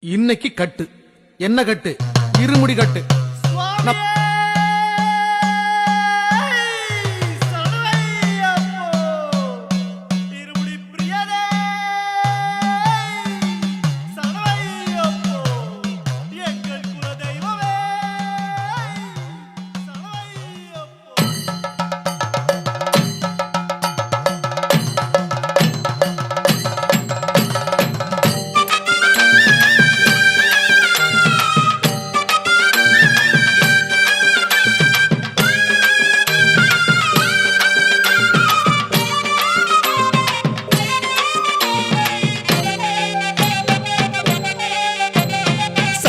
இன்னைக்கு கட்டு. என்ன கட்டு? இருமுடி கட்டு.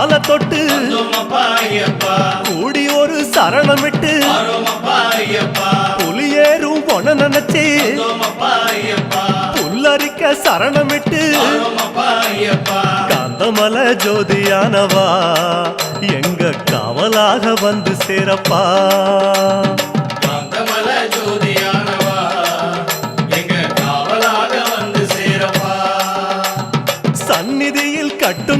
கால தொட்டு கூடி ஒரு சரணமிட்டு அரோமப்பா ஐயப்பா புலியேறும் பொன நினைச்சு புல்லரிக்க சரணமிட்டு காந்தமல ஜோதியானவா எங்க காவலாக வந்து சேரப்பா. சந்நிதியில் கட்டும்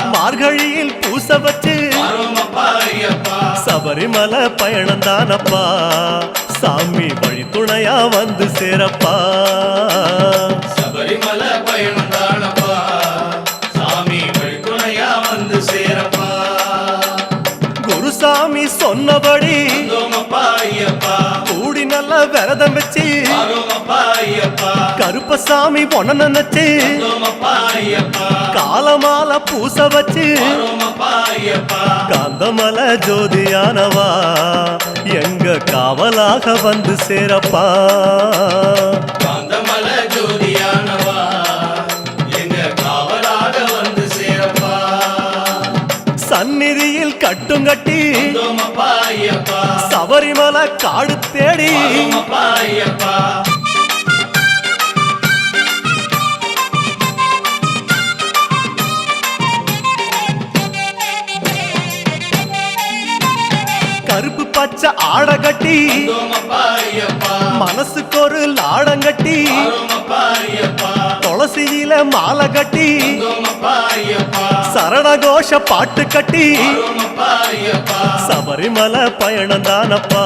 மார்கழியில் பூச வச்சு சபரிமலை பயணம் தானப்பா. சாமி வழி துணையா வந்து சேரப்பா. விரதம் வச்சு கருப்பசாமி பொண்ண நினைச்சு. காலமால பூச வச்சு. காந்தமல ஜோதியானவா. எங்க காவலாக வந்து சேரப்பா. காந்தமல ஜோதியானவா. எங்க காவலாக வந்து சேரப்பா. சந்நிதியில் கட்டும் கட்டி. சபரிமலை காடு தேடி. கருப்பு பச்சை ஆட கட்டி. மனசுக்கு ஒரு லாடம் கட்டி. அரோமப்பா ஐயப்பா துளசியில மாலை கட்டி. சரணகோஷ பாட்டு கட்டி. சபரிமலை பயணம் தானப்பா.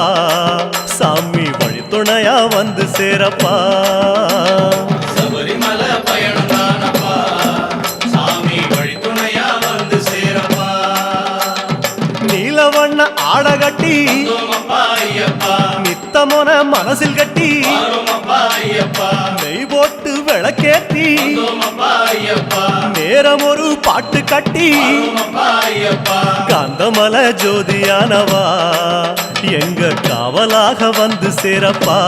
சாமி வழி துணையா வந்து சேரப்பா. சபரிமல பயணம் தானப்பா. சாமி வழித்துணையா வந்து சேரப்பா. நீலவண்ண நித்தமொன மனசில் கட்டி. விளக்கேத்தி நேரம் ஒரு பாட்டு கட்டி. காந்தமல ஜோதியானவா எங்க காவலாக வந்து சேரப்பா.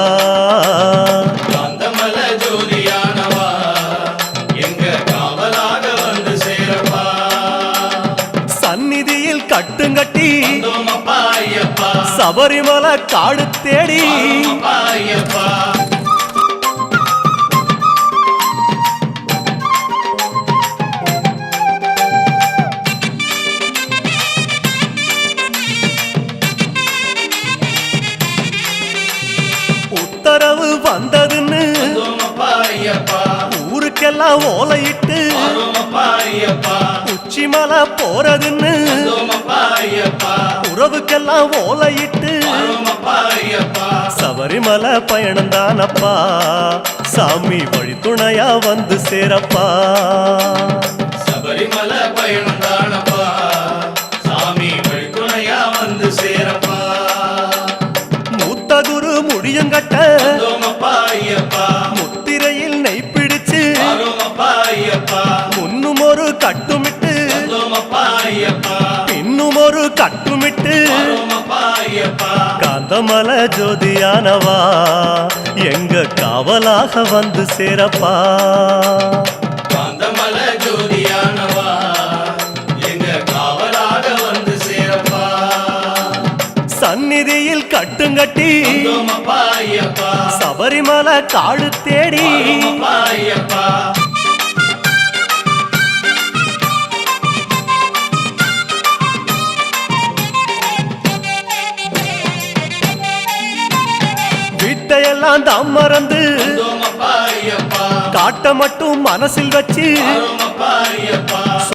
காந்தமல ஜோதியானவா எங்க காவலாக வந்து சேரப்பா. சந்நிதியில் கட்டுங்கட்டி சபரிமலை காடு தேடி. ஊருக்கெல்லாம் ஓலையிட்டு உச்சிமலை போறதுன்னு உறவுக்கெல்லாம் ஓலையிட்டு சபரிமலை பயணம் தானப்பா. சாமி வழி துணையா வந்து சேரப்பா. சபரிமலை பயணம் தானப்பா. சாமி வழி துணையா வந்து சேரப்பா. ஐயப்பா காந்தமல ஜோதியானவா? எங்க காவலாக வந்து சேரப்பா? காந்தமல ஜோதியானவா? எங்க காவலாக வந்து சேரப்பா? சந்நிதியில் கட்டுங்கட்டி சபரிமலை காடு தேடி வீட்டையெல்லாம் தாம் மறந்து காட்ட மட்டும் மனசில் வச்சு